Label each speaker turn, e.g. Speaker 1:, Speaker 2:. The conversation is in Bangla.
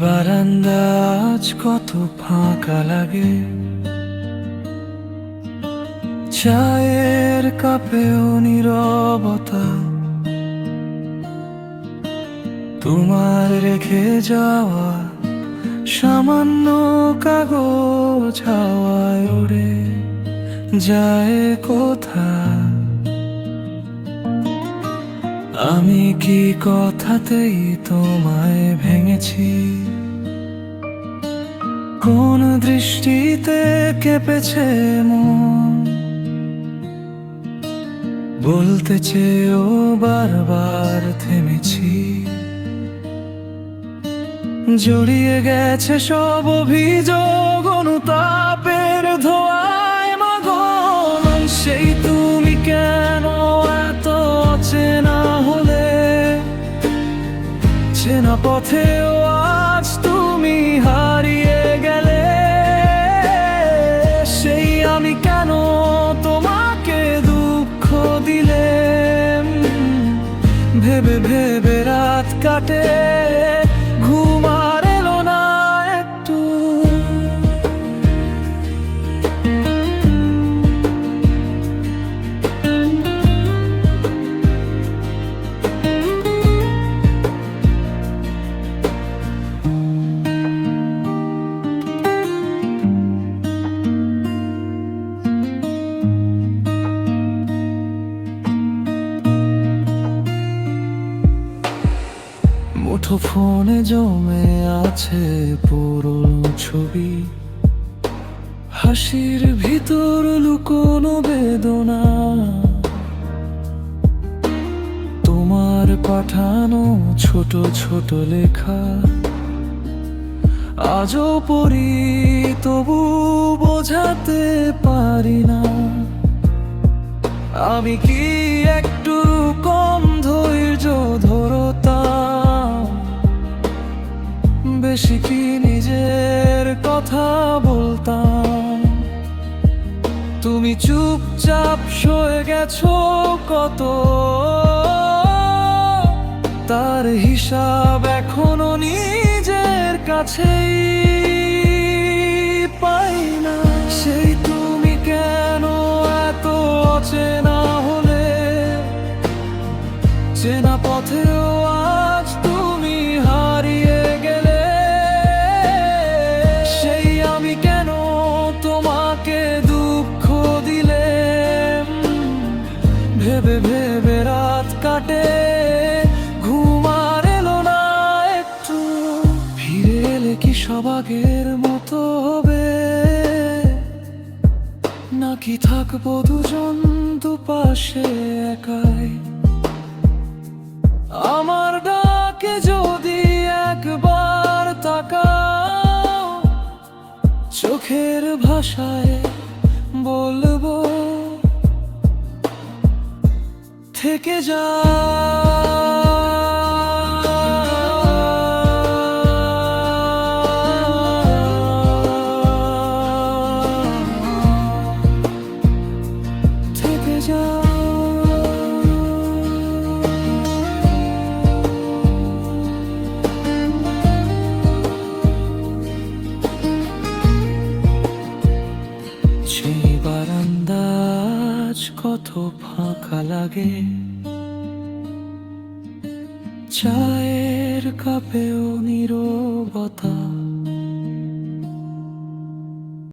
Speaker 1: বারান্দা আজ কত ফাঁকা লাগে। চায়ের কাপেও নীরবতা। তোমার রেখে যাওয়া সামান্য কাগজ হাওয়ায় ওড়ে যায় কোথা আমি কি কথাতেই তোমায় ভেঙেছি? কোন দৃষ্টিতে কেঁপেছে মন? বলতে চেয়েও বারবার থেমেছি। জড়িয়ে গেছে সব অভিযোগ অনুতাপের ধোয়ায় পথেও আজ তুমি হারিয়ে গেলে। সেই আমি কেন তোমাকে দুঃখ দিলে? ভেবে ভেবে রাত কাটে ফোনে জমে আছে পুরনো ছবি। হাসির ভিতর লুকোনো বেদনা। তোমার পাঠানো ছোট ছোট লেখা। আজও পড়ি, তবু বোঝাতে পারি না। আমি কি বেশি কি নিজের কথা বলতাম? তুমি চুপচাপ সয়ে গেছো কত? তার হিসাব এখনও নিজের কাছেই পাই না। সেই তুমি কেন এত অচেনা হলে? চেনা পথেও ভেবে ভেবে রাত কাটে। ঘুম আর এলো না একটু। ফিরে এলে কি মতো হবে? নাকি থাকব দুজন দুপাশে একাই? আমার ডাকে যদি একবার তাকাও, চোখের ভাষায় বলব থেকে যা ফাঁকা লাগে। চায়ের কাপেও নীরবতা।